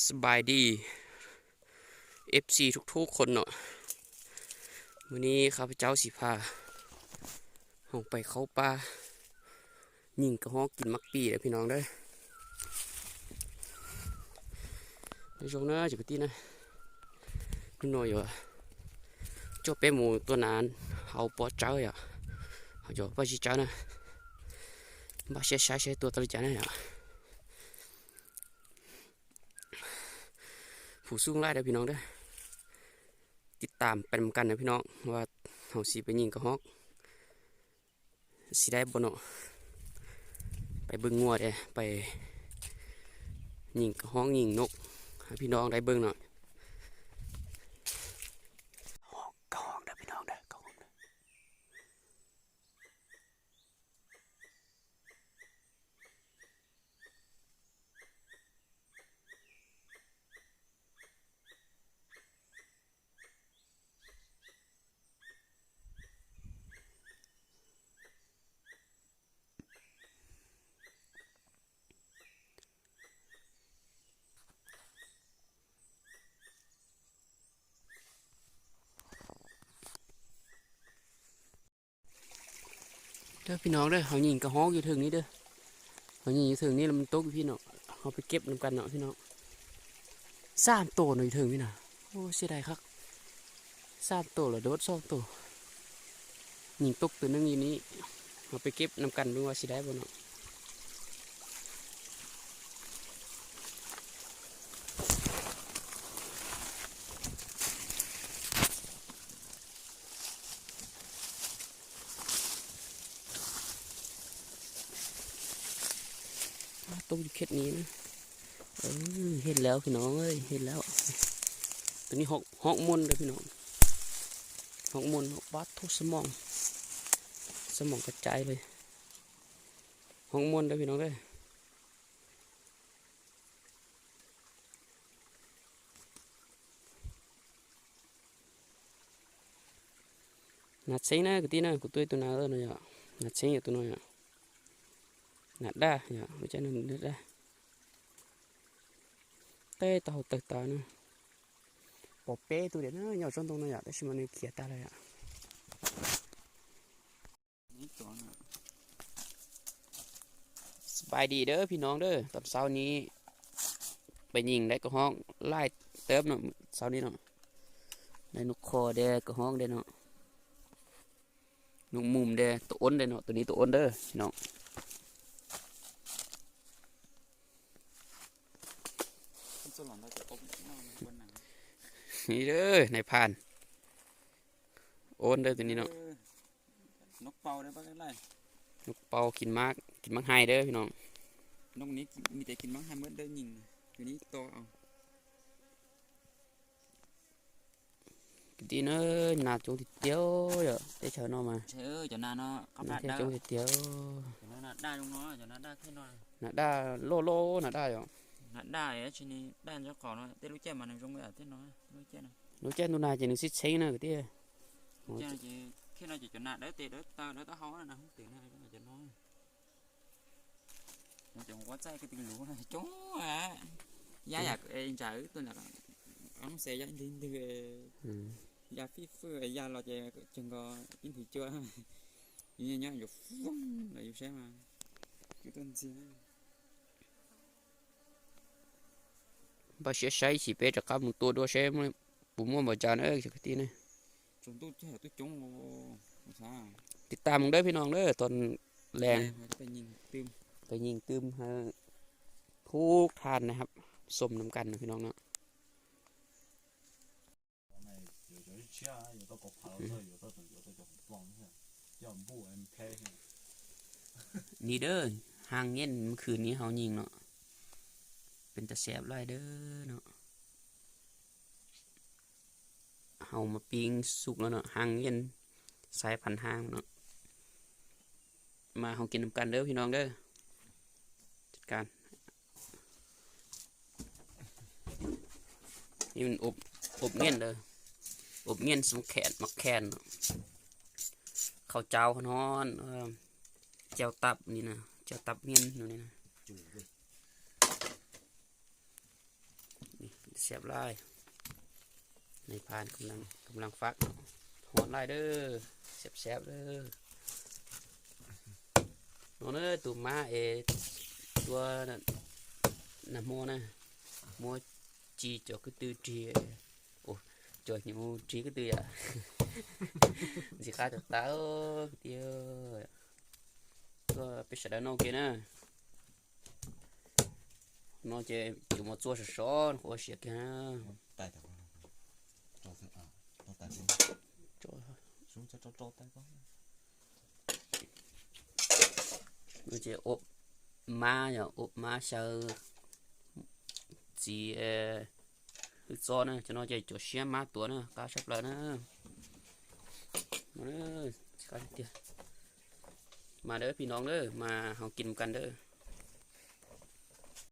สบายดี FC ทุกๆคนเนาะมื้อนี้ข้าพเจ้าสิพาห้องไปเข้าป่ายิงกระห้องกินมักปีเลยพี่น้องเด้อในช่วงหน้จะกตีนะพี่น้อยอยู่อะเจ้าเป้หมูตัวนานเอาปอเจ้าอะเอาจ้าป้าชิเจ้านะบ้าเสียใช้ใช้ตัวตะลิจานะเนี่ย ผู้สูงไล่เด้อพี่น้องเด้อติดตามเป็นกันนะพี่น้องว่าเฮาสิไปยิงกระฮอกสิได้บ่เนาะไปเบิ่งงัวเด้อไปยิงกระฮอกยิงนกให้พี่น้องได้เบิ่งเนาะฮอกกระฮอกเด้อพี่น้องเด้อกระฮอกเด้อ เด้อพี่น้องเด้อเขายิงกระฮอกอยู่ถึงนี้เด้อเขายิงอยู่ถึงนี้แล้วมันตกพี่น้องเขาไปเก็บนํกันเนาะพี่น้องสามตัวเนาะอยถึงพี่น่ะโอ้เสียดายครับสามตัวเหรอโดดสองโตัวยิงตกตัวนึงอยู่นี้เขาไปเก็บนํกันดูว่าสิได้บ่เนาะ ต้มอยู่เข็ดนี้นะเออเห็นแล้วพี่น้องเอ้ยเห็นแล้วตัวนี้หกหกมนเลยพี่น้องหกมนหกบาททุกสมอง สมองกระจายเลยหกมนเลยพี่น้องเอ้ยนัดเซ็งนะกูตีนะกูตัวตัวนาเออเนาะนัดเซ็งอยู่ตัวน้อ ยอะ nạt đa ya với chân mình nạt đa tê tàu tê tàu nữa bỏ bé tôi để nó nhỏ trong tông nó ya để xem mình kia ta đây ạ นี่ตัวน่ะสบายดีเด้อพี่น้องเด้อตอนเช้านี้ไปยิงได้ก็ห้องไล่เติมเนาะเช้านี้เนาะได้นกคอเด้อก็ห้องเด้เนาะนกมุมเด้ตัวอ้นเด้เนาะตัวนี้ตัวอ้นเด้อพี่น้อง มัน สลอนเราจะอบน้ำมันบนหนังนี่เด้อในายพราน โอนเด้อตัวนี้เนาะออนกเป่าได้ปะกันไรนกเป่ากินมากกินมากไฮเด้อพี่น้องนกนี้กินมีแต่กินมั้งให้เมื่อเดินยิงอยู่นี้โตเอากินเอ้ยนาจงติดเดียวเด้อได้เชิญเนาะมาเชื่อจะนาเนาะขับนานาเที่ยวได้จงติดเดียวจะนาได้ลุงเนาะจะนาได้แค่น้อยนาได้โลโลนาได้เหรอนาได้อะชินี้ได้เจ้าของเนาะแต่รู้แจ้มันจงไว้อะแต่น้อยรู้แจ้นะรู้แจ้นูนาจะนึกซิเช้งนะก็เตี้ยรู้แจ้จะแค่น้อย จะจะนาได้แต่เด้อตาเด้อตาเฮานะห้องตื่นนะจะน้อยมันจะหัวใจก็ติงหลูนะจ้งอะยาอยากเองจ่ายตัวน่ะ ông sẽ dành đến từ อืม ya phi phư ya lo che chừng có in thì chưa như nhá อยู่ฟุ้ง là อยู่ใช่ บาเสียใช้สีเป๊ะจาครับมึงตัวด้วยเชฟมึงปุ่มว่าบาจานเออสักทีนะจงตู้เจ้าตู้จงโอ้ซ่าติดตามมึงได้พี่น้องเด้อตอนแรงไปยิงตืมไปยิงตืมฮะทุกทานนะครับสมน้ำกันนะพี่น้องเนาะนี่เด้อหางเย็นเมื่อคืนนี้เขายิงเนาะ เป็นตะแสบไรเด้อเนาะเฮามาปิ้งสุกแล้วเนาะห่างเย็นสายพันธ์ห่างเนาะมาเฮากินน้ำกันเด้อพี่น้องเด้อจัดการนี่มันอบอบเงี้ยนเด้อบเงี้ยนสมแขนมักแคนเนาะข้าวเจ้าขนอนเออเจ้าตับนี่นะเจ้าตับเมียนอยู่นี่นะ เสียบลายในพานกำลังกำลังฟักหอนลายเด้อเสียบเสียบๆเด้อน้องเด้อตัวม้าเอตัวนั่นน่ะโมนะโมจีจอคือตือจีโอ้จอนี่โมจีคือตืออะสิขาจากตาเออเดียวก็ไปเสด็จน้องกินนะ nó chơi chỉ một chỗ sẽ xó khó xịt cái ha tay tay con cho à cho tay con cho xuống cho cho cho tay con nó chơi ốp má nhở ốp má sơ chỉ cho nè cho nó chơi chỗ xe má tuổi nè cá sắp lại nè nó nè cá tiền mà đỡ phi nón đỡ mà họ kìm cần đỡ。